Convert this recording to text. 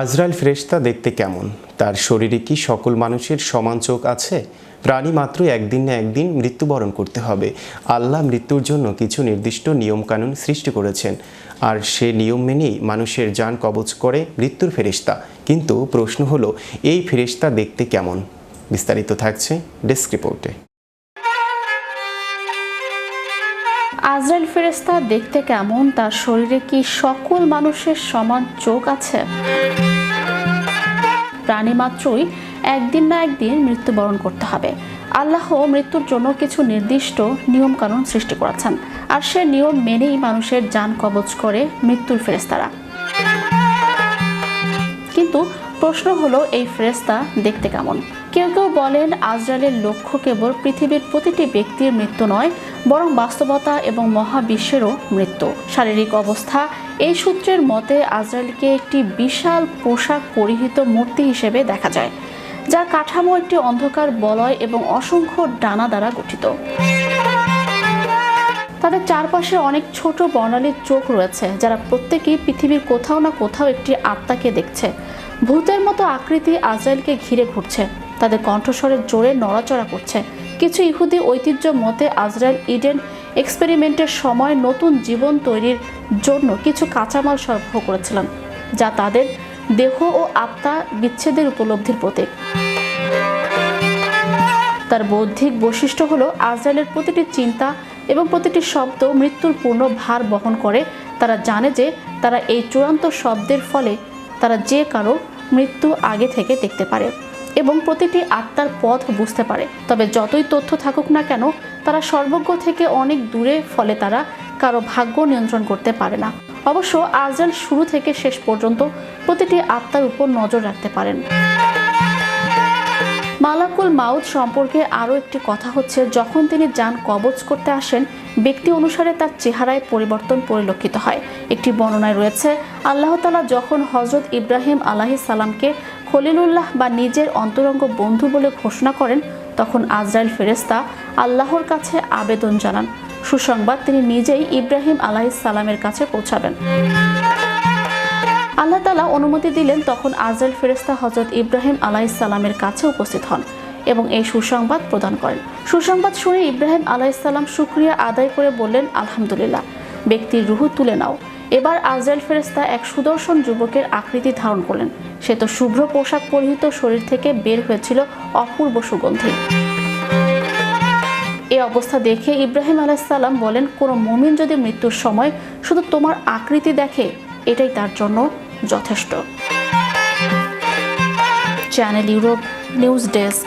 আজরাইল ফেরেশতা দেখতে কেমন? তার শরীরে কি সকল মানুষের সমান চোখ আছে? প্রাণী মাত্র একদিন না একদিন মৃত্যুবরণ করতে হবে। আল্লাহ মৃত্যুর জন্য কিছু নির্দিষ্ট নিয়মকানুন সৃষ্টি করেছেন। আর সে নিয়ম মেনেই মানুষের যান কবচ করে মৃত্যুর ফেরেশতা। কিন্তু প্রশ্ন হলো, এই ফেরেশতা দেখতে কেমন? বিস্তারিত থাকছে ডেস্ক রিপোর্টে। আজরাইল ফেরেস্তা দেখতে কেমন? তার শরীরে কি সকল মানুষের সমান চোখ আছে? প্রাণী মাত্রই একদিন না একদিন মৃত্যুবরণ করতে হবে। আল্লাহ মৃত্যুর জন্য কিছু নির্দিষ্ট নিয়মকানুন সৃষ্টি করেছেন, আর সে নিয়ম মেনেই মানুষের যান কবচ করে মৃত্যুর ফেরেস্তারা কিন্তু প্রশ্ন হলো, এই ফেরেস্তা দেখতে কেমন? কেউ কেউ বলেন আজরালের লক্ষ্য কেবল পৃথিবীর প্রতিটি ব্যক্তির মৃত্যু নয়, বরং বাস্তবতা এবং মহাবিশ্বেরও মৃত্যু। শারীরিক অবস্থা, এই সূত্রের মতে আজরালকে একটি বিশাল পোশাক পরিহিত মূর্তি হিসেবে দেখা যায়, যার কাঠামো একটি অন্ধকার বলয় এবং অসংখ্য ডানা দ্বারা গঠিত। তাদের চারপাশে অনেক ছোট বর্ণালীর চোখ রয়েছে, যারা প্রত্যেকেই পৃথিবীর কোথাও না কোথাও একটি আত্মাকে দেখছে। ভূতের মতো আকৃতি আজরাইলকে ঘিরে ঘুরছে। তাদের কণ্ঠস্বরের জোরে নড়াচড়া করছে। কিছু ইহুদি ঐতিহ্য মতে আজরাইল ইডেন এক্সপেরিমেন্টের সময় নতুন জীবন তৈরির জন্য কিছু কাঁচামাল সরবরাহ করেছিলেন, যা তাদের দেহ ও আত্মা বিচ্ছেদের উপলব্ধির প্রতীক। তার বৌদ্ধিক বৈশিষ্ট্য হলো আজরাইলের প্রতিটি চিন্তা এবং প্রতিটি শব্দ মৃত্যুর পূর্ণ ভার বহন করে। তারা জানে যে তারা এই চূড়ান্ত শব্দের ফলে তারা যে কারও মৃত্যু আগে থেকে দেখতে পারে। এবং প্রতিটি আত্মার পথ বুঝতে পারে। তবে যতই তথ্য থাকুক না কেন, তারা সর্বজ্ঞ থেকে অনেক দূরে, ফলে তারা কারও ভাগ্য নিয়ন্ত্রণ করতে পারে না। অবশ্য আজরাইল শুরু থেকে শেষ পর্যন্ত প্রতিটি আত্মার উপর নজর রাখতে পারেন। মালাকুল মাউদ সম্পর্কে আরও একটি কথা হচ্ছে, যখন তিনি যান কবচ করতে আসেন, ব্যক্তি অনুসারে তার চেহারায় পরিবর্তন পরিলক্ষিত হয়। একটি বর্ণনায় রয়েছে, আল্লাহ তালা যখন হজরত ইব্রাহিম আলাহি সালামকে খলিলুল্লাহ বা নিজের অন্তরঙ্গ বন্ধু বলে ঘোষণা করেন, তখন আজরাইল ফেরেস্তা আল্লাহর কাছে আবেদন জানান। সুসংবাদ তিনি নিজেই ইব্রাহিম সালামের কাছে পৌঁছাবেন। আল্লাহ তালা অনুমতি দিলেন, তখন আজরাইল ফেরেস্তা হজরত ইব্রাহিম আলাইসাল্লামের কাছে উপস্থিত হন এবং এই সুসংবাদ প্রদান করেন। সুসংবাদ শুনে ইব্রাহিম আলাইসাল্লাম সুক্রিয়া আদায় করে বললেন, আলহামদুলিল্লাহ, ব্যক্তির রুহু তুলে নাও। এবার আজরাইল ফেরেস্তা এক সুদর্শন যুবকের আকৃতি ধারণ করলেন। সে তো শুভ্র পোশাক পরিহিত শরীর থেকে বের হয়েছিল অপূর্ব সুগন্ধি। এই অবস্থা দেখে ইব্রাহিম আলাইসাল্লাম বলেন, কোনো মুমিন যদি মৃত্যুর সময় শুধু তোমার আকৃতি দেখে, এটাই তার জন্য যথেষ্ট। Channel Europe news desk.